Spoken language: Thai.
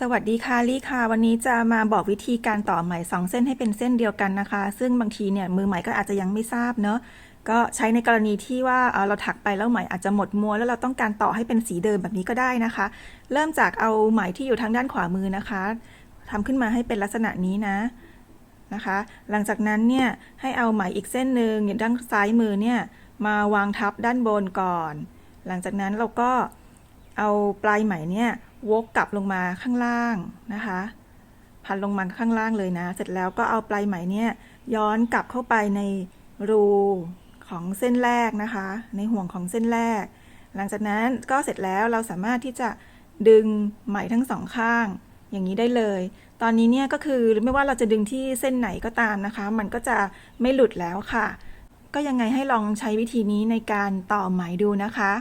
สวัสดีค่ะลี่ค่ะ วันนี้จะมาบอกวิธีการต่อไหมสองเส้นให้เป็นเส้นเดียวกันนะคะ ซึ่งบางทีเนี่ยมือใหม่ก็อาจจะยังไม่ทราบเนอะก็ใช้ในกรณีที่ว่าเราถักไปแล้วไหมอาจจะหมดมัวแล้วเราต้องการต่อให้เป็นสีเดิมแบบนี้ก็ได้นะคะ เริ่มจากเอาไหมที่อยู่ทางด้านขวามือนะคะทำขึ้นมาให้เป็นลักษณะนี้นะนะคะ หลังจากนั้นเนี่ยให้เอาไหมอีกเส้นหนึ่งอยู่ด้านซ้ายมือเนี่ยมาวางทับด้านบนก่อน หลังจากนั้นเราก็เอาปลายไหมเนี่ย วกกลับลงมาข้างล่างนะคะพันลงมาข้างล่างเลยนะ เสร็จแล้วก็เอาปลายไหมเนี่ยย้อนกลับเข้าไปในรูของเส้นแรกนะคะ ในห่วงของเส้นแรก หลังจากนั้นก็เสร็จแล้วเราสามารถที่จะดึงไหมทั้งสองข้าง อย่างนี้ได้เลย ตอนนี้เนี่ยก็คือไม่ว่าเราจะดึงที่เส้นไหนก็ตามนะคะ มันก็จะไม่หลุดแล้วค่ะ ก็ยังไงให้ลองใช้วิธีนี้ในการต่อไหมดูนะคะ